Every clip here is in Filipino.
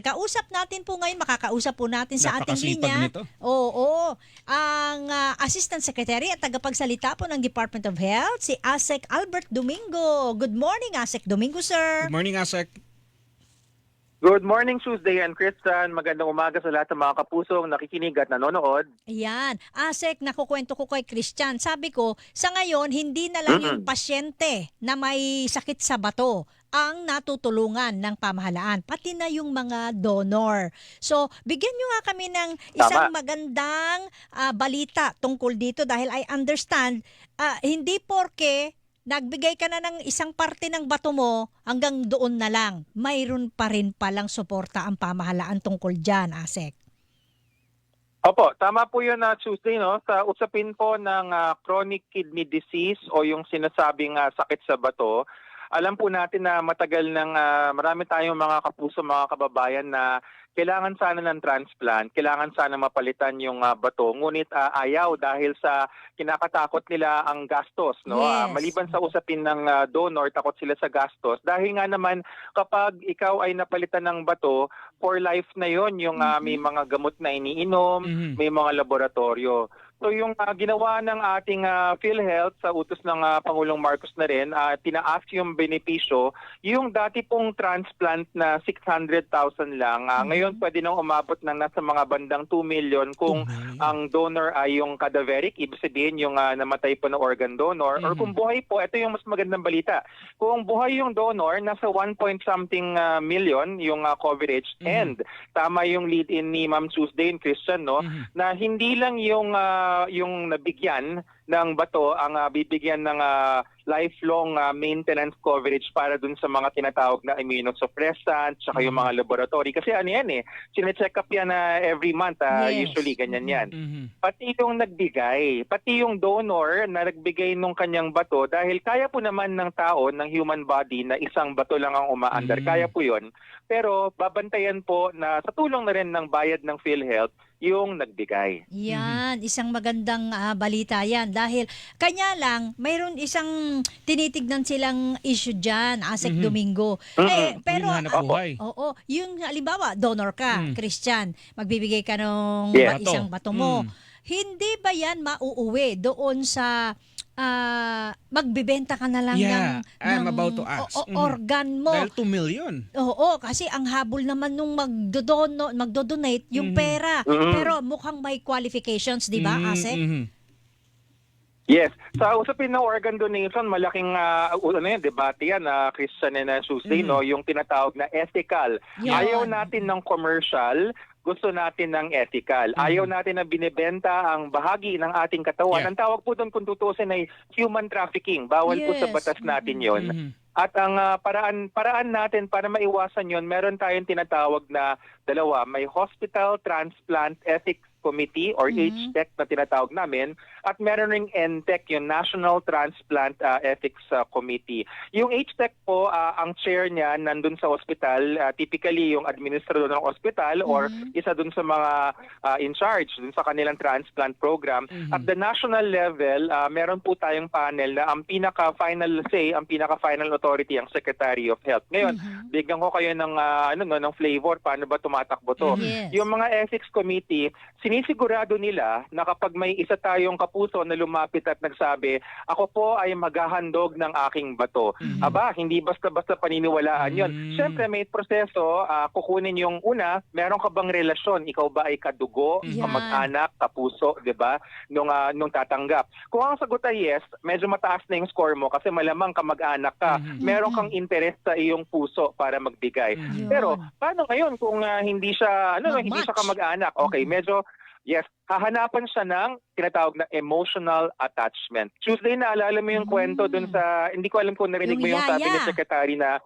Kausap natin po ngayon, makakausap po natin sa ating linya. nito. Oo, ang ah, Assistant Secretary at tagapagsalita po ng Department of Health, si Asek Albert Domingo. Good morning, Asek Domingo, sir. Good morning, Asek. Good morning, Tuesday and Christian. Magandang umaga sa lahat ng mga kapusong nakikinig at nanonood. Ayan. Asek, nakukwento ko kay Christian. Sabi ko, sa ngayon, hindi na lang yung Mm-mm. pasyente na may sakit sa bato ang natutulungan ng pamahalaan, pati na yung mga donor. So, bigyan nyo nga kami ng isang Tama. magandang ah, balita tungkol dito dahil I understand, ah, hindi porke nagbigay ka na ng isang parte ng bato mo hanggang doon na lang. Mayroon pa rin palang suporta ang pamahalaan tungkol dyan, Asek. Opo, tama po yun na Tuesday, no? Sa usapin po ng ah, chronic kidney disease o yung sinasabing ah, sakit sa bato, alam po natin na matagal nang ah, marami tayong mga kapuso, mga kababayan na kailangan sana ng transplant, kailangan sana mapalitan yung ah, bato, ngunit ah, ayaw dahil sa kinakatakot nila ang gastos, no? Yes. maliban sa usapin ng ah, donor, takot sila sa gastos. Dahil nga naman kapag ikaw ay napalitan ng bato, for life na yon yung ah, may mga gamot na iniinom, Mhm. may mga laboratorio. So yung ah, ginawa ng ating ah, PhilHealth sa utos ng ah, Pangulong Marcos na rin, ah, tinaas yung benepisyo, yung dati pong transplant na 600,000 lang, ah, Mhm. ngayon pwede nang umabot ng nasa mga bandang 2 million kung Tumay. ang donor ay yung cadaveric, ibig sabihin yung ah, namatay po na organ donor, or Mhm. kung buhay po, ito yung mas magandang balita. Kung buhay yung donor, nasa 1 point something ah, million yung ah, coverage, Mhm. and tama yung lead-in ni Ma'am Tuesday and Christian, no? Mhm. na hindi lang yung yung nabigyan ng bato ang ah, bibigyan ng ah, lifelong ah, maintenance coverage para dun sa mga tinatawag na immunosuppressant tsaka yung Mhm. mga laboratory kasi ano yan eh sine-check up yan na every month ah, Yes. usually ganyan yan Mhm. pati yung nagbigay, pati yung donor na nagbigay nung kanyang bato dahil kaya po naman ng tao, ng human body na isang bato lang ang umaandar. Mm. Kaya po yun. Pero babantayan po na sa tulong na rin ng bayad ng PhilHealth yung nagbigay. Yan, isang magandang ah, balita yan. Dahil kanya lang, mayroon isang tinitignan silang issue dyan, Asek Mhm. Domingo. Mm-mm. Eh, pero, Yung hanap ah, buhay. oo, yung halimbawa, donor ka, Mm. Christian, magbibigay ka ng Yes. ba- isang bato mo. Mm. Hindi ba yan mauuwi doon sa ah, magbibenta ka na lang Yeah, ng, I'm ng about to ask. o- o- Mhm. organ mo? Dahil 2 million. Oo, kasi ang habol naman nung magdodono, magdodonate yung Mhm. pera. Mhm. Pero mukhang may qualifications, di ba, Mhm, Asek? mhm. Yes. Sa usapin ng organ donation, malaking uh, ano yan, debate yan, na Christian and uh, Tuesday, Mhm. no? yung tinatawag na ethical. Yun. Ayaw natin ng commercial, gusto natin ng ethical. Mhm. Ayaw natin na binibenta ang bahagi ng ating katawan. Yeah. Ang tawag po doon kung tutusin ay human trafficking. Bawal po sa Yes. batas natin yon. Mhm. At ang ah, paraan paraan natin para maiwasan yon, meron tayong tinatawag na dalawa, may Hospital Transplant Ethics Committee or Mhm. HTEC na tinatawag namin at meron ring NTEC, yung National Transplant ah, Ethics ah, Committee. Yung HTEC po, ah, ang chair niya nandun sa hospital, ah, typically yung administrador ng hospital or Mhm. isa dun sa mga ah, in charge dun sa kanilang transplant program. Mhm. At the national level, ah, meron po tayong panel na ang pinaka-final say, ang pinaka-final authority ang Secretary of Health. Ngayon, Mhm. bigyan ko kayo ng ah, ano no, ng flavor paano ba tumatakbo to. Yes. Yung mga ethics committee, sinisigurado nila na kapag may isa tayong kapuso na lumapit at nagsabi, ako po ay maghahandog ng aking bato. Mhm. Aba, hindi basta-basta paniniwalaan yon. Mm. Siyempre, may proseso, ah, kukunin yung una, meron ka bang relasyon? Ikaw ba ay kadugo, Yan. kamag-anak, kapuso, di ba? Nung, ah, nung tatanggap. Kung ang sagot ay yes, medyo mataas na yung score mo kasi malamang kamag-anak ka. Mhm. Meron kang interest sa iyong puso para magbigay. Mhm. Yun. Pero paano ngayon kung ah, hindi siya ano Mag-match. hindi siya kamag-anak? Okay, Mhm. medyo yes, hahanapan siya ng tinatawag na emotional attachment. Tuesday naalala mo yung Mm. kwento dun sa hindi ko alam kung narinig Yung mo yung sabi ni yaya. secretary na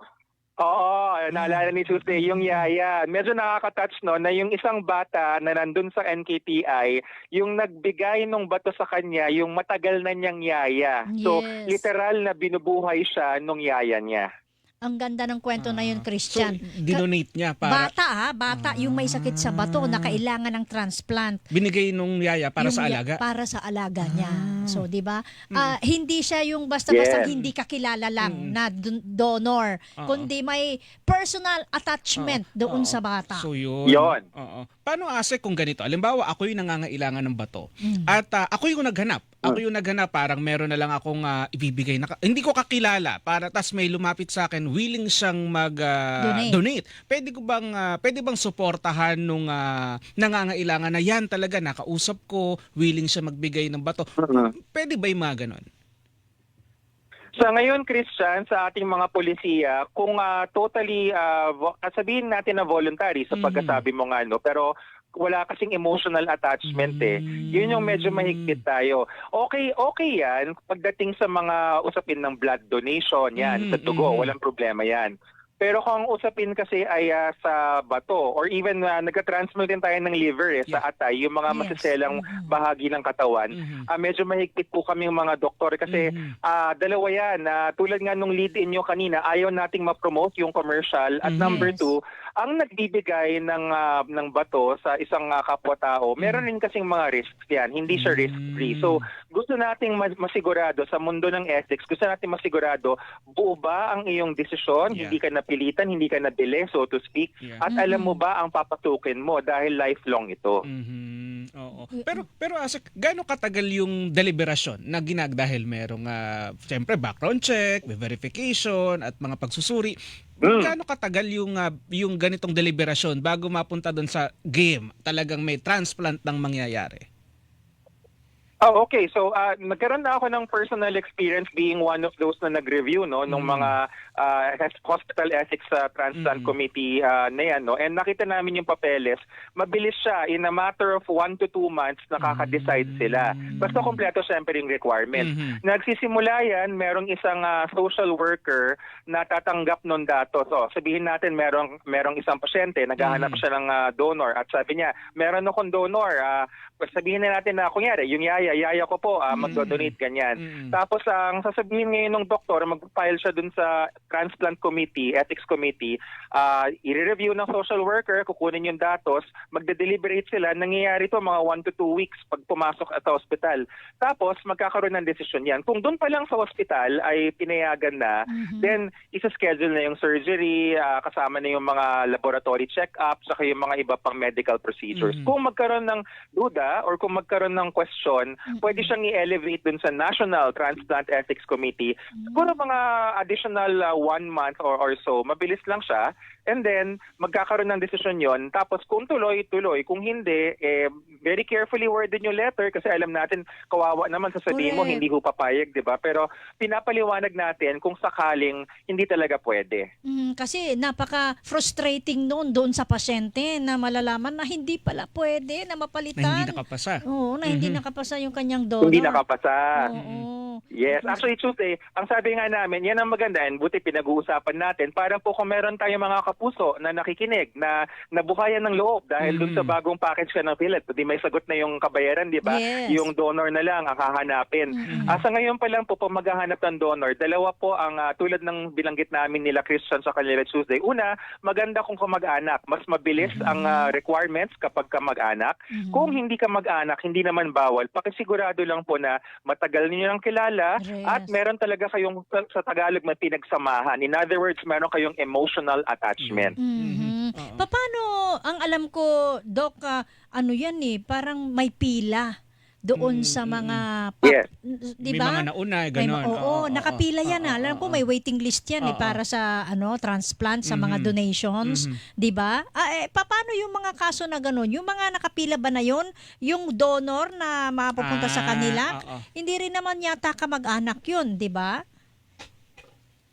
Oo, naalala ni Tuesday yung yaya. Medyo nakaka-touch no na yung isang bata na nandun sa NKTI, yung nagbigay nung bato sa kanya, yung matagal na niyang yaya. So, Yes. literal na binubuhay siya nung yaya niya. Ang ganda ng kwento na yun, Ah. Christian. So, dinonate niya para Bata ha, bata yung may sakit sa bato na kailangan ng transplant. binigay nung yaya para Yung sa ya- alaga. Para sa alaga niya. So, 'di ba? Ah, hindi siya yung basta-basta Yes. hindi kakilala lang Mm. na don- donor, Oo. kundi may personal attachment doon Oo. sa bata. So yun. Yun. Oo. Paano ase kung ganito? Alimbawa, ako yung nangangailangan ng bato. Mm. At ah, ako yung naghanap. Ako yung naghanap, parang meron na lang akong ah, ibibigay na hindi ko kakilala para tas may lumapit sa akin willing siyang mag ah, Donate. Pwede ko bang ah, pwede bang suportahan nung ah, nangangailangan na yan talaga nakausap ko, willing siya magbigay ng bato. Pwede ba yung mga ganon? Sa ngayon, Christian, sa ating mga polisiya, kung ah, totally, vo- sabihin natin na voluntary sa Mhm. pagkasabi mo nga, no, pero wala kasing emotional attachment eh. Yun yung medyo mahigpit tayo. Okay, okay yan pagdating sa mga usapin ng blood donation, yan, Mhm, sa dugo, walang problema yan. Pero kung usapin kasi ay ah, sa bato or even uh, nagka-transmit din tayo ng liver eh, sa Yeah. atay, yung mga Yes. masiselang Mhm. bahagi ng katawan, Mhm. ah, medyo mahigpit po kami mga doktor kasi Mhm. Ah, dalawa yan. Ah, tulad nga nung lead in nyo kanina, ayaw nating ma-promote yung commercial. At Mhm. number Yes. Ang nagbibigay ng ah, ng bato sa isang ah, kapwa-tao, meron rin kasing mga risks yan. Hindi siya Mhm. risk-free. So, gusto nating ma- masigurado sa mundo ng ethics, gusto nating masigurado, buo ba ang iyong desisyon? Yeah. Hindi ka napilitan, hindi ka nabili, so to speak. Yeah. At alam mo ba ang papatukin mo dahil lifelong ito? Mhm. Oo. Pero pero as gaano katagal yung deliberasyon na ginag dahil merong uh, siyempre background check, may verification at mga pagsusuri. Mm. Gaano katagal yung ah, yung ganitong deliberasyon bago mapunta doon sa game? Talagang may transplant nang mangyayari. Oh, okay. So, uh, nagkaroon na ako ng personal experience being one of those na nag-review no nung Mm. mga uh, hospital ethics uh, transplant Mm. committee uh, na yan no. And nakita namin yung papeles, mabilis siya in a matter of one to two months nakaka-decide Mm. sila. Basta kompleto syempre yung requirement. Mhm. Nagsisimula yan, merong isang ah, social worker na tatanggap ng datos. So, sabihin natin merong merong isang pasyente, naghahanap Mhm. siya ng ah, donor at sabi niya, meron akong donor. ah, sabihin na natin na kunyari, yung yaya, yaya ko po, Mhm. magdo-donate ganyan. Mhm. Tapos ang sasabihin ngayon ng doktor, mag-file siya dun sa transplant committee, ethics committee, ah i-review ng social worker, kukunin yung datos, magde-deliberate sila, nangyayari to mga 1 to 2 weeks pag pumasok at sa hospital. Tapos magkakaroon ng desisyon yan. Kung doon pa lang sa hospital ay pinayagan na, Mhm. then isa-schedule na yung surgery, ah, kasama na yung mga laboratory check-up, saka yung mga iba pang medical procedures. Mhm. Kung magkaroon ng duda or kung magkaroon ng question, Mhm. pwede siyang i-elevate dun sa National Transplant Ethics Committee. Siguro mga additional uh, one month or, or so, mabilis lang siya. And then, magkakaroon ng desisyon yon. Tapos kung tuloy, tuloy. Kung hindi, eh, very carefully worded yung letter kasi alam natin, kawawa naman sasabihin mo, hindi ho papayag, di ba? Pero pinapaliwanag natin kung sakaling hindi talaga pwede. Mm, kasi napaka-frustrating noon doon sa pasyente na malalaman na hindi pala pwede na Na mapalitan. hindi nakapasa. Oo, na hindi Mhm. nakapasa yung kanyang donor. Hindi nakapasa. Oo. Yes, actually Tuesday, ang sabi nga namin, yan ang maganda and buti pinag-uusapan natin. Parang po kung meron tayong mga kapuso na nakikinig, na nabuhayan ng loob dahil dun sa bagong package ka ng PhilHealth, di may sagot na yung kabayaran, di ba? Yes. Yung donor na lang ang hahanapin. Mm-mm. Ah, sa ngayon pa lang po, pag maghahanap ng donor, dalawa po ang ah, tulad ng bilanggit namin nila Christian sa kanila Tuesday. Una, maganda kung kamag-anak. Mas mabilis ang ah, requirements kapag kamag-anak. Kung hindi ka mag-anak, hindi naman bawal. Pakisigurado lang po na matagal ninyo ng kilala Yes. at meron talaga kayong sa, sa Tagalog may pinagsamahan. In other words, meron kayong emotional attachment. Mhm. Oo. Paano, ang alam ko, Doc, ah, ano yan eh, parang may pila doon Mm, sa mm, mga, Yes. di May ba? mga nauna, May ganon. ma- oo, nakapila yan oo, ah. Alam oo, ko oo. may waiting list yan eh Oo. para sa ano transplant sa mga Mhm. donations, Mhm. 'di ba? Ah, eh, paano yung mga kaso na ganun? Yung mga nakapila ba na yon? Yung donor na mapupunta sa Ah, kanila? oo. Hindi rin naman yata kamag-anak 'yun, 'di ba?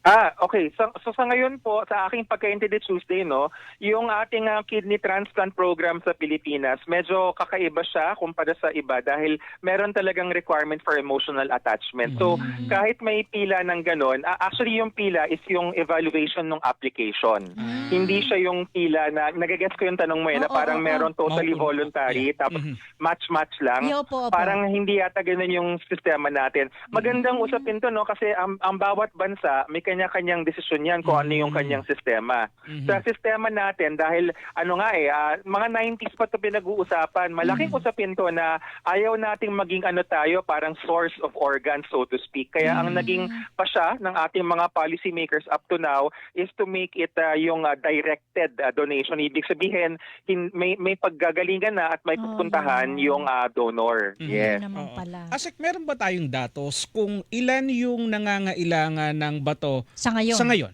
Ah, okay. So, so sa ngayon po, sa aking pagkaintindi Tuesday, no, yung ating ah, kidney transplant program sa Pilipinas, medyo kakaiba siya kumpara sa iba dahil meron talagang requirement for emotional attachment. So, Mm. kahit may pila ng ganon, ah, actually yung pila is yung evaluation ng application. Mm. Hindi siya yung pila na, nagagets ko yung tanong mo eh, na Oo, parang oo, meron totally Oo, voluntary, tapos Mhm. match-match lang. Opo. Parang hindi yata ganun yung sistema natin. Magandang usapin to no kasi ang, ang bawat bansa may kanya-kanyang desisyon yan kung ano yung Mm. kanyang sistema. Mhm. Sa sistema natin, dahil ano nga eh, ah, mga 90s pa ito pinag-uusapan, malaking Mm. usapin to na ayaw nating maging ano tayo, parang source of organs, so to speak. Kaya ang Mm. naging pasya ng ating mga policy makers up to now is to make it ah, yung ah, directed ah, donation. Ibig sabihin, hin- may, may paggagalingan na at may Oh, pupuntahan yeah. yung ah, donor. Mhm. Yes. Naman pala. Asik, meron ba tayong datos kung ilan yung nangangailangan ng bato Sa ngayon. sa ngayon?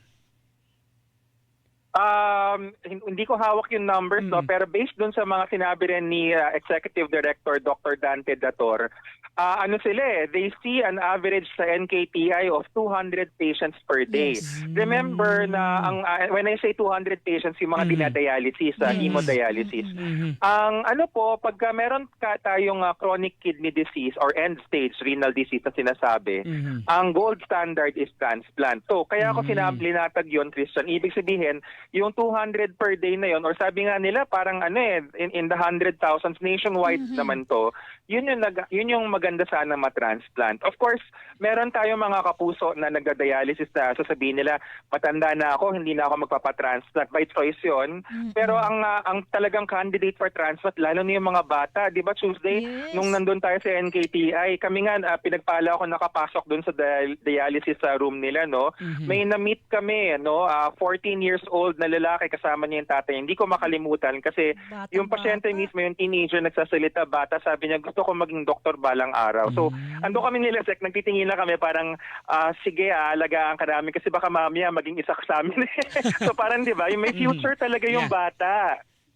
Um, hin- hindi ko hawak yung numbers, no, Mm. pero based dun sa mga sinabi rin ni uh, Executive Director Dr. Dante Dator, uh, ano sila eh, they see an average sa NKTI of 200 patients per day. Yes. Remember na ang uh, when I say 200 patients, yung mga Mm. dinadialysis, uh, Yes. hemodialysis. Mhm. Ang ano po, pagka meron ka tayong uh, chronic kidney disease or end stage renal disease na sinasabi, Mhm. ang gold standard is transplant. So, kaya ako Mm. sinabli natag yun, Christian. Ibig sabihin, yung 200 per day na yun, or sabi nga nila, parang ano eh, in, in the hundred thousands, nationwide Mhm. naman to, yun yung, nag, yun yung maganda sana matransplant. Of course, meron tayong mga kapuso na nagda-dialysis na sasabihin nila, matanda na ako, hindi na ako magpapatransplant. By choice yun. Mm-mm. Pero ang ah, ang talagang candidate for transplant, lalo na yung mga bata, di ba Tuesday, Yes. nung nandun tayo sa NKTI, kami nga ah, pinagpala ako nakapasok dun sa dial- dialysis sa room nila, no? Mhm. May na-meet kami, no? Ah, 14 years old na lalaki kasama niya yung tatay. Hindi ko makalimutan kasi Batang yung pasyente bata. mismo, yung teenager nagsasalita, bata, sabi niya, gusto ko maging doktor balang araw. So, Mm. ando kami nila, Sek, nagtitingin lang kami parang, ah, sige, ah, alagaan ka namin kasi baka mamaya maging isa ka sa amin. so, parang, di ba, yung may future talaga yung Yeah. bata.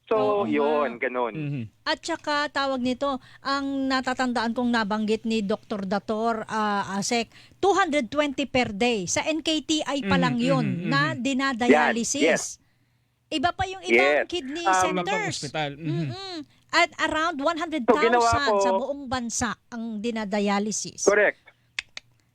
So, Oo yun, ganun. Mhm. At saka tawag nito, ang natatandaan kong nabanggit ni Dr. Dator ah, Asek, 220 per day. Sa NKTI pa lang yun mhm, na mhm. dinadialysis. Yan, yes. Iba pa yung ibang Yes. kidney Um, centers. ospital. Mhm. At around 100,000 So, sa buong bansa ang dinadialysis. Correct.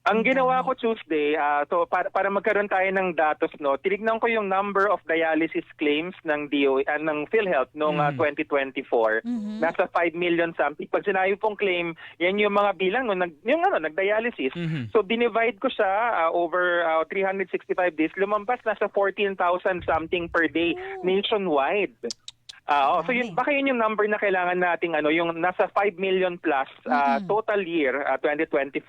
Ang ginawa ko Tuesday, ah, so para, para magkaroon tayo ng datos, no, tinignan ko yung number of dialysis claims ng DO, ah, ng PhilHealth noong ah, Mm. 2024. Mhm. Nasa 5 million something. Pag sinabi pong claim, yan yung mga bilang no, nag, yung ano, nagdialysis. Mhm. So dinivide ko siya ah, over ah, 365 days. Lumampas nasa 14,000 something per day nationwide. Ah, oh, so yun, baka yun yung number na kailangan nating ano, yung nasa 5 million plus ah, total year ah, 2024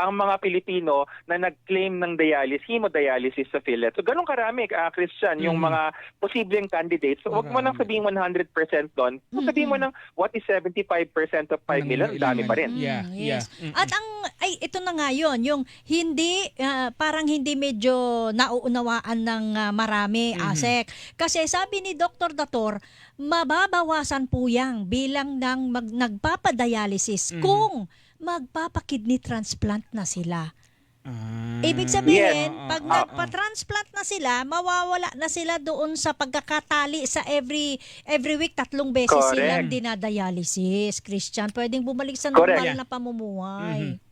ang mga Pilipino na nag-claim ng dialysis, hemodialysis sa PhilHealth. So ganun karami, ah, Christian, yung mga posibleng candidates. So wag mo nang sabihin 100% doon. Kung sabihin mo Mhm. ng what is 75% of 5 million, dami pa rin. Mm, Yeah, yeah. yes. Mm-mm. At ang ay ito na nga 'yon, yung hindi ah, parang hindi medyo nauunawaan ng ah, marami. ASEC. Kasi sabi ni Dr. Dator, mababawasan po yang bilang ng mag, nagpapadialysis Mhm. kung magpapa-kidney transplant na sila. Ah. Ibig sabihin, Yes. pag oo. nagpa-transplant na sila, mawawala na sila doon sa pagkakatali sa every every week tatlong beses Correct. silang dinadialysis. Christian, pwedeng bumalik sa Correct. normal na pamumuhay. Mhm.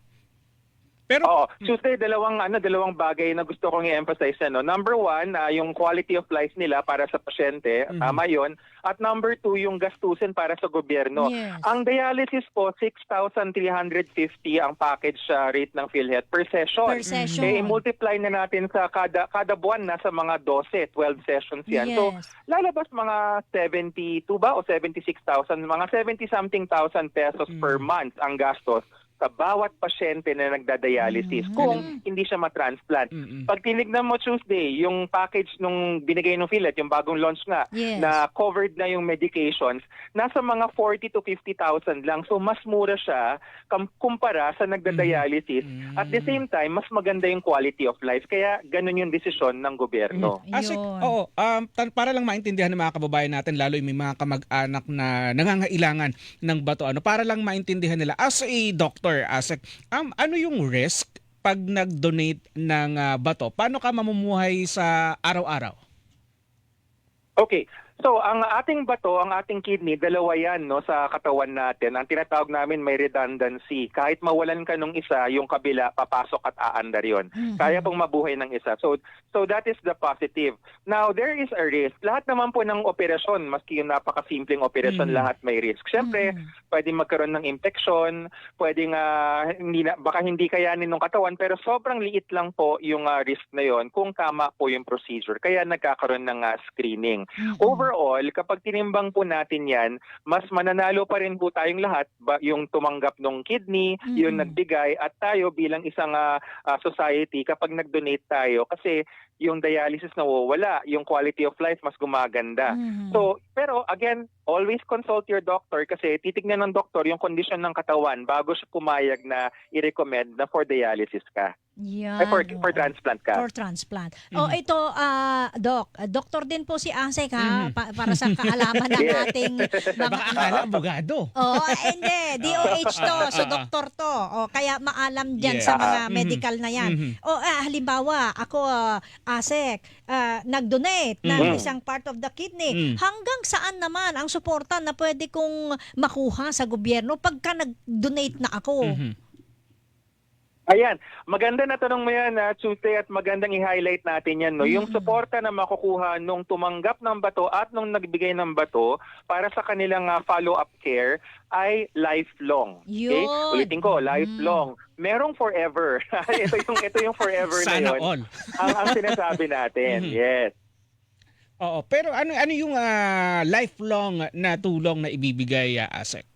Pero Oo. Tuesday, dalawang, ano, dalawang bagay na gusto kong i-emphasize. Ano. Number one, ah, yung quality of life nila para sa pasyente. Mhm. Tama yun. At number two, yung gastusin para sa gobyerno. Yes. Ang dialysis po, 6,350 ang package sa rate ng PhilHealth per session. Per session. Eh, i-multiply na natin sa kada kada buwan, nasa mga 12, 12 sessions yan. So, Yes. lalabas mga 72 ba o 76,000, mga 70 something thousand pesos Mm. per month ang gastos sa bawat pasyente na nagda-dialysis Mm. kung hindi siya matransplant. Mm-mm. Pag tinignan mo Tuesday, yung package nung binigay ng PhilHealth, yung bagong launch nga, Yes. na covered na yung medications, nasa mga 40 to 50,000 lang. So mas mura siya kam- kumpara sa nagda-dialysis. Mm. At the same time, mas maganda yung quality of life. Kaya ganun yung desisyon ng gobyerno. Asik, Yun. oo, um, para lang maintindihan ng mga kababayan natin, lalo yung may mga kamag-anak na nangangailangan ng bato, ano, para lang maintindihan nila, as a doctor, Asik, um, ano yung risk pag nag-donate ng ah, bato? Paano ka mamumuhay sa araw-araw? Okay. So, ang ating bato, ang ating kidney, dalawa yan no, sa katawan natin. Ang tinatawag namin may redundancy. Kahit mawalan ka nung isa, yung kabila, papasok at aandar yon. Mhm. Kaya pong mabuhay ng isa. So, so that is the positive. Now, there is a risk. Lahat naman po ng operasyon, maski yung napakasimpleng operasyon, Mhm. lahat may risk. Siyempre, Mhm. pwedeng magkaroon ng infection, pwedeng ah, hindi na, baka hindi kayanin ng katawan pero sobrang liit lang po yung ah, risk na yon kung tama po yung procedure. Kaya nagkakaroon ng ah, screening. Mm-mm. Overall, kapag tinimbang po natin yan, mas mananalo pa rin po tayong lahat, ba, yung tumanggap ng kidney, yung Mm-mm. nagbigay, at tayo bilang isang ah, society, kapag nag-donate tayo, kasi yung dialysis nawawala, yung quality of life mas gumaganda. Mhm. So, pero again, always consult your doctor kasi titignan ng doktor yung kondisyon ng katawan bago siya pumayag na i-recommend na for dialysis ka. Yan, Ay, for, oo. for transplant ka. For transplant. Oh, Mhm. ito, ah, Doc, ah, doktor din po si Asek ha, Mhm. pa- para sa kaalaman ng ating mga... Baka akala abogado. Oh, hindi. DOH to. So, doktor to. Oh, kaya maalam dyan Yeah. sa mga Mhm. medical na yan. Mhm. O ah, halimbawa, ako ah, Asek, ah, nag-donate ng Mhm. isang part of the kidney. Mhm. Hanggang saan naman ang suporta na pwede kong makuha sa gobyerno pagka nag-donate na ako? Mhm. Ayan, maganda na tanong mo yan, ah, Tuesday, at magandang i-highlight natin yan. No? Yung Mm. suporta na makukuha nung tumanggap ng bato at nung nagbigay ng bato para sa kanilang ah, follow-up care ay lifelong. Okay? Yun. Ulitin ko, lifelong. Merong forever. ito yung ito yung forever na Sana yun. all. Ang, ang sinasabi natin. Mhm. Yes. Oo, pero ano ano yung ah, lifelong na tulong na ibibigay ah, ASEC?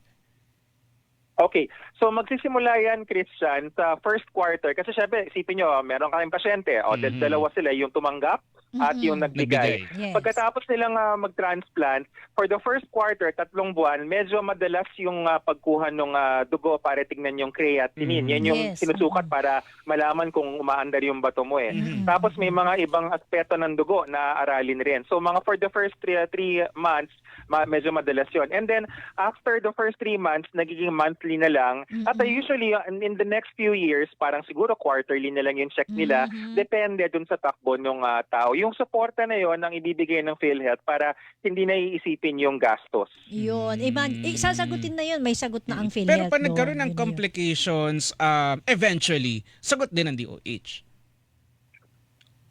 Okay. So magsisimula yan, Christian, sa first quarter. Kasi syempre, isipin nyo, meron kayong pasyente. O, Mhm. dalawa sila, yung tumanggap at Mhm. yung nagbigay. Nagbigay. Yes. Pagkatapos nilang ah, mag-transplant, for the first quarter, tatlong buwan, medyo madalas yung ah, pagkuha ng dugo para tignan yung creatinine. Mhm. Yan yung Yes. sinusukat Mhm. para malaman kung umaandar yung bato mo eh. Mhm. Tapos may mga ibang aspeto ng dugo na aralin rin. So mga for the first three, three months, ma- medyo madalas yon. And then after the first three months, nagiging monthly na lang. Mhm. At uh, usually uh, in, in the next few years, parang siguro quarterly na lang yung check nila. Mhm. Depende dun sa takbo ng ah, tao. Yung suporta na yon ang ibibigay ng PhilHealth para hindi na iisipin yung gastos. Yun. Iman, Mm. eh, sasagutin na yun. May sagot na ang PhilHealth. Pero pag nagkaroon ng complications, um, eventually, sagot din ng DOH.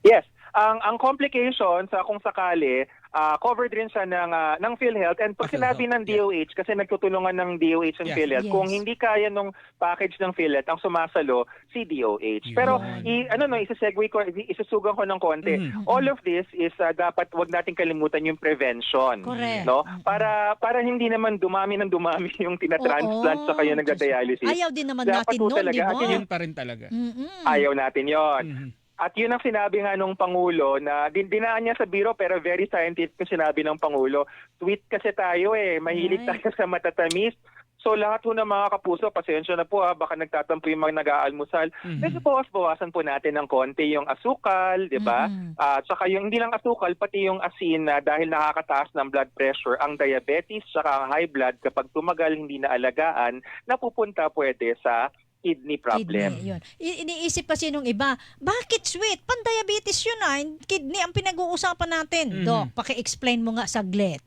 Yes. Ang ang complications sa kung sakali ah, covered rin siya ng ah, ng PhilHealth and pag Okay, sinabi so, ng DOH kasi nagtutulungan ng DOH and Yeah. PhilHealth Yes. kung hindi kaya nung package ng PhilHealth ang sumasalo si DOH. Pero Yun. i, ano no isa-segue ko isusugan ko ng konti. Mhm. All of this is ah, dapat wag nating kalimutan yung prevention. Correct. No? Mhm. Para para hindi naman dumami ng dumami yung tinatransplant sa kayo nagda-dialysis. Ayaw din naman Dapat natin nun, talaga, di ba? Yun pa rin talaga. Mm-mm. Ayaw natin 'yon. Mhm. At yun ang sinabi nga nung Pangulo na din dinaan niya sa biro pero very scientific yung sinabi ng Pangulo. Tweet kasi tayo eh, mahilig Right. tayo sa matatamis. So lahat ho ng mga kapuso, pasensya na po ha, baka nagtatampo yung mga nag-aalmusal. Mhm. Medyo bawas-bawasan po natin ng konti yung asukal, di ba? Mm-mm. At saka yung hindi lang asukal, pati yung asin na dahil nakakataas ng blood pressure, ang diabetes saka ang high blood kapag tumagal hindi na alagaan, napupunta pwede sa kidney problem. Kidney, yun. I- iniisip kasi nung iba, bakit sweet? Pan-diabetes yun ah. Kidney ang pinag-uusapan natin. Mhm. Doc, paki-explain mo nga saglit.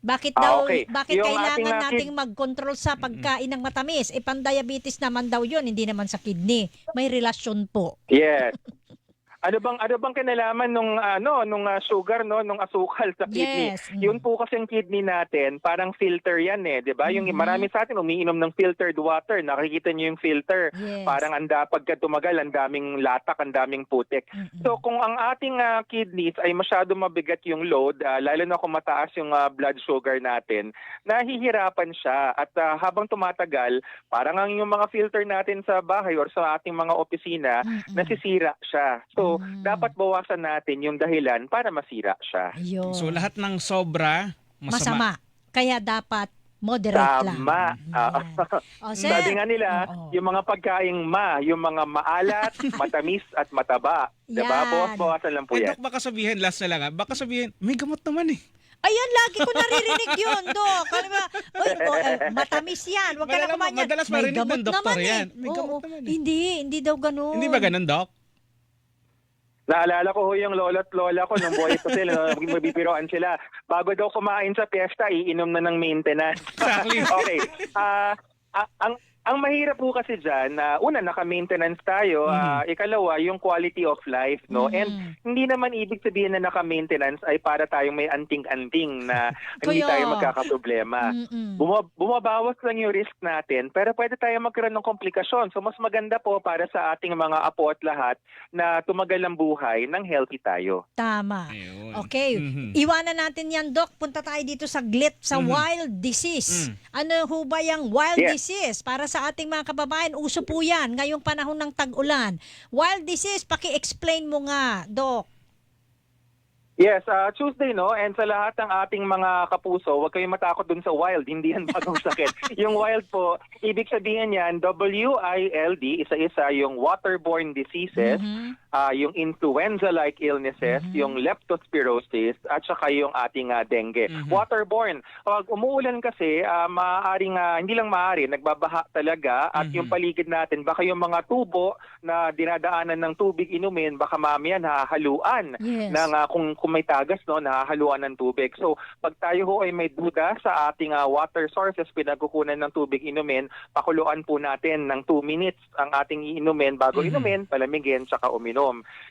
Bakit Ah, daw, okay. bakit Yung kailangan ating, nating mag-control sa pagkain ng matamis? Eh, pan-diabetes naman daw yun, hindi naman sa kidney. May relasyon po. Yes. Ano bang ano bang kinalaman nung ano nung ah, sugar no nung asukal sa kidney? Yes. mm. Yun po kasi yung kidney natin, parang filter yan eh, 'di ba? Yung Mhm. marami sa atin umiinom ng filtered water, nakikita niyo yung filter. Yes. Parang anda pagka tumagal, ang daming latak, ang daming putik. Mm-mm. So kung ang ating ah, kidneys ay masyado mabigat yung load, ah, lalo na kung mataas yung ah, blood sugar natin, nahihirapan siya at ah, habang tumatagal, parang ang yung mga filter natin sa bahay or sa ating mga opisina, Mm-mm. nasisira siya. So Mm. dapat bawasan natin yung dahilan para masira siya. Ayun. So lahat ng sobra, masama. masama. Kaya dapat moderate lang. Tama. Ah. O, sir. Sabi nga nila, Oo. yung mga pagkaing ma, yung mga maalat, matamis at mataba. Diba? Yan. Bawas-bawasan lang po Eh, yan. Dok, baka sabihin, last na lang ha, baka sabihin, may gamot naman eh. Ayan, lagi ko naririnig yun, Dok. Ano ba? Uy, o, eh, matamis yan. Huwag ka na kumain yan. madalas May marinig ng doktor naman yan. Eh. May Oo, gamot naman eh. Hindi, hindi daw ganun. Hindi ba ganun, Doc? Naalala ko ho yung lolo at lola ko nung buhay pa sila, nung mabibiroan sila. Bago daw kumain sa piyesta, iinom na ng maintenance. Exactly. okay. Ah, ang Ang mahirap po kasi dyan, na una, naka-maintenance tayo. Mhm. ah, ikalawa, yung quality of life. no And Mhm. hindi naman ibig sabihin na naka-maintenance ay para tayong may anting-anting na hindi Kaya- tayo magkakaproblema. Mm-mm. Buma- bumabawas lang yung risk natin, pero pwede tayo magkaroon ng komplikasyon. So mas maganda po para sa ating mga apo at lahat na tumagal ang buhay ng healthy tayo. Tama. Ayun. Okay. Mhm. Iwanan natin yan, Doc. Punta tayo dito sa glit, sa Mhm. wild disease. Mm. Ano ho ba yung wild Yes. disease? Para sa ating mga kababayan, uso po yan ngayong panahon ng tag-ulan. Wild disease, paki-explain mo nga, Doc. Yes, uh, Tuesday no, and sa lahat ng ating mga kapuso, huwag kayong matakot dun sa wild, hindi yan bagong sakit. yung wild po, ibig sabihin yan, W-I-L-D, isa-isa yung waterborne diseases, Mhm. Ah, yung influenza-like illnesses, Mhm. yung leptospirosis, at saka yung ating ah, dengue. Mhm. Waterborne. Pag umuulan kasi, ah, maaaring, ah, hindi lang maaari, nagbabaha talaga, at Mhm. yung paligid natin, baka yung mga tubo na dinadaanan ng tubig inumin, baka mamaya nahahaluan Yes. ng ah, kung, kung may tagas no nahahaluan ng tubig. So pag tayo ho ay may duda sa ating ah, water sources pinagkukunan ng tubig inumin, pakuluan po natin ng 2 minutes ang ating iinumin bago Mhm. inumin, palamigin tsaka uminom.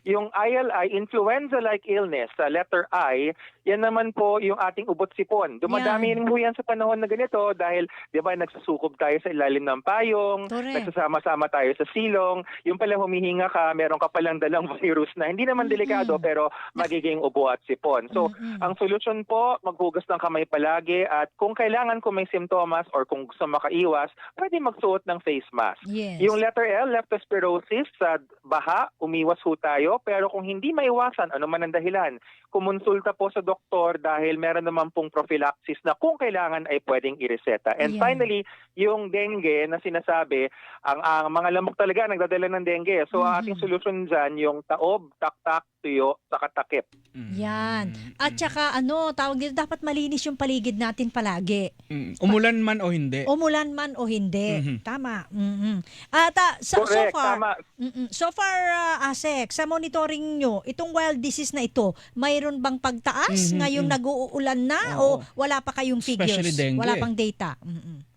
Yung ILI influenza-like illness sa letter I, yan naman po yung ating ubot sipon. Dumadami rin po yan sa panahon na ganito dahil 'di ba nagsusukob tayo sa ilalim ng payong, Correct. nagsasama-sama tayo sa silong, yung pala humihinga ka, meron ka palang dalang virus na hindi naman delikado pero magiging ubo at sipon. So, Mm-mm. ang solusyon po, maghugas ng kamay palagi at kung kailangan kung may simptomas or kung gusto makaiwas, pwede magsuot ng face mask. yes. Yung letter L, leptospirosis, sa baha, umiwas ho tayo. Pero kung hindi maiwasan, ano man ang dahilan, kumonsulta po sa doktor dahil meron naman pong prophylaxis na kung kailangan ay pwedeng ireseta. And Ayan. finally, yung dengue na sinasabi, ang, ang mga lamok talaga nagdadala ng dengue. So, ang ating solusyon dyan, yung taob, taktak, tuyo, saka takip. Mm. Yan. At saka ano, tawag dito, dapat malinis yung paligid natin palagi. Mm. Umulan man o hindi. Umulan man o hindi. Mhm. Tama. Mhm. At ah, so, so Correct, far, tama. So far, uh, ASEC, sa monitoring nyo, itong wild disease na ito, mayroon bang pagtaas Mhm, ngayong mhm. nag-uulan na Oo. o wala pa kayong figures? Especially dengue. Wala pang data? Mm-mm.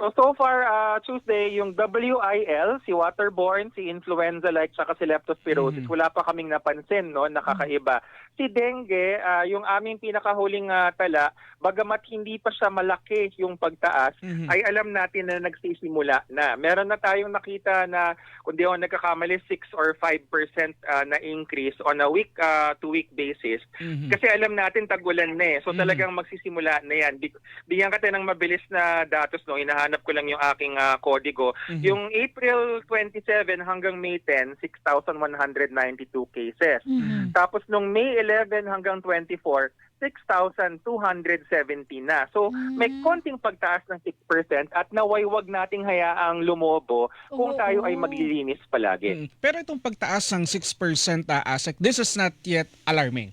So, so far, uh, Tuesday, yung WIL, si waterborne, si influenza-like, saka si leptospirosis, Mhm. wala pa kaming napansin, no, nakakaiba. Si dengue, ah, yung aming pinakahuling ah, tala, bagamat hindi pa siya malaki yung pagtaas, Mhm. ay alam natin na nagsisimula na. Meron na tayong nakita na, kung di ako nagkakamali, 6 or 5% ah, na increase on a week ah, to week basis. Mhm. Kasi alam natin tagulan na eh. So Mhm. talagang magsisimula na yan. Big- Bigyan ka tayo ng mabilis na datos. No? Hinahanap ko lang yung aking ah, kodigo. Mhm. Yung April 27 hanggang May 10, 6,192 cases. Mhm. Tapos nung May 11 hanggang 24, 6,270 na. So may Mm. konting pagtaas ng 6% at naway wag nating hayaang lumobo kung Oo. tayo ay maglilinis palagi. Mm. Pero itong pagtaas ng 6% uh, ASEC, this is not yet alarming.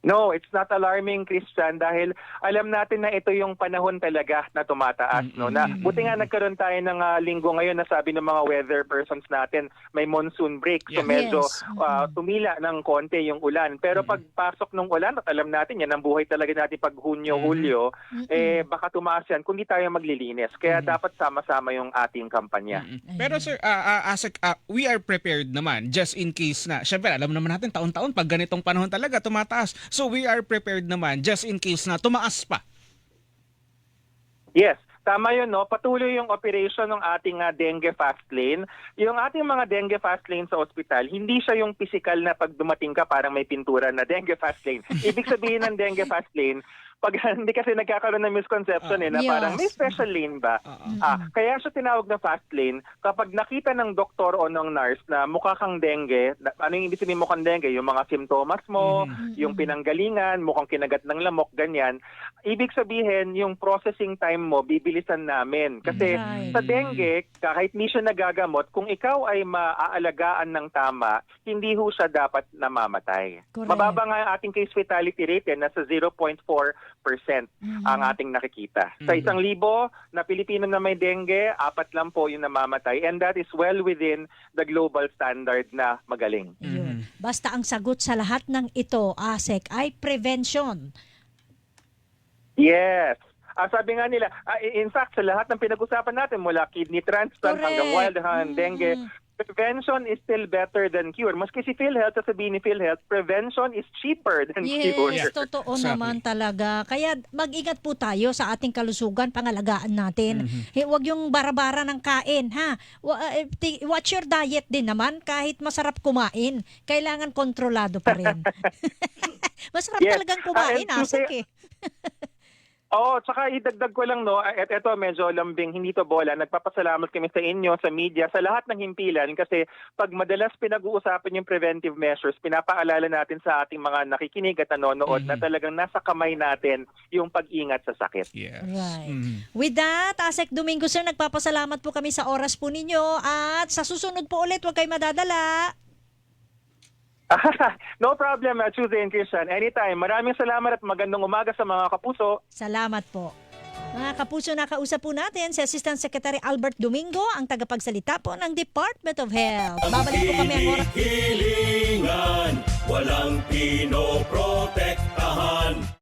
No, it's not alarming, Christian, dahil alam natin na ito yung panahon talaga na tumataas. No? Na, buti nga nagkaroon tayo ng ah, linggo ngayon na sabi ng mga weather persons natin, may monsoon break. So Yes. medyo Yes. Mm-mm. tumila ng konti yung ulan. Pero pagpasok ng ulan, at alam natin yan, ang buhay talaga natin pag Hunyo. Hulyo, eh baka tumaas yan kung di tayo maglilinis. Kaya dapat sama-sama yung ating kampanya. Pero sir, uh, uh, ASEC, uh, we are prepared naman just in case na, syempre alam naman natin taon-taon pag ganitong panahon talaga tumataas. So we are prepared naman just in case na tumaas pa. Yes, tama yun, no? Patuloy yung operation ng ating ah, dengue fast lane. Yung ating mga dengue fast lane sa ospital, hindi siya yung physical na pag dumating ka parang may pintura na dengue fast lane. Ibig sabihin ng dengue fast lane, pag hindi kasi nagkakaroon ng misconception eh, na Yes. parang may special lane ba? Oo. Ah, kaya siya tinawag na fast lane kapag nakita ng doktor o ng nurse na mukha kang dengue, na- ano yung ibig sabihin mukhang dengue? Yung mga simptomas mo, Mhm. yung pinanggalingan, mukhang kinagat ng lamok, ganyan. Ibig sabihin, yung processing time mo, bibilisan namin. Kasi Right. sa dengue, kahit hindi siya nagagamot, kung ikaw ay maaalagaan ng tama, hindi ho siya dapat namamatay. Correct. Mababa nga ang ating case fatality rate, eh, nasa 0.4% Mhm. ang ating nakikita. Sa Mhm. isang libo na Pilipino na may dengue, apat lang po yung namamatay. And that is well within the global standard na magaling. Mhm. Basta ang sagot sa lahat ng ito, ASEC, ay prevention. Yes. Ah, sabi nga nila, ah, in fact, sa lahat ng pinag-usapan natin, mula kidney transplant hanggang wild hand, Mm. dengue, prevention is still better than cure. Maski si PhilHealth, sasabihin ni PhilHealth, prevention is cheaper than cure. Yes, totoo Exactly. naman talaga. Kaya mag-ingat po tayo sa ating kalusugan, pangalagaan natin. Eh, Huwag yung bara-bara ng kain, ha? Eh, Watch your diet din naman kahit masarap kumain. Kailangan kontrolado pa rin. masarap Yes. talagang kumain, asak say- eh. Oo, tsaka idagdag ko lang no, at ito medyo lambing, hindi to bola. Nagpapasalamat kami sa inyo, sa media, sa lahat ng himpilan kasi pag madalas pinag-uusapan yung preventive measures, pinapaalala natin sa ating mga nakikinig at nanonood na Mhm. talagang nasa kamay natin yung pag-ingat sa sakit. Yes. Right. Mhm. With that, Asek Domingo sir, nagpapasalamat po kami sa oras po ninyo at sa susunod po ulit, huwag kayo madadala. no problem, uh, Tuesday and Christian. Anytime. Maraming salamat at magandang umaga sa mga kapuso. Salamat po. Mga kapuso, nakausap po natin si Assistant Secretary Albert Domingo, ang tagapagsalita po ng Department of Health. Babalik po kami ang oras. Hilingan, walang pinoprotektahan.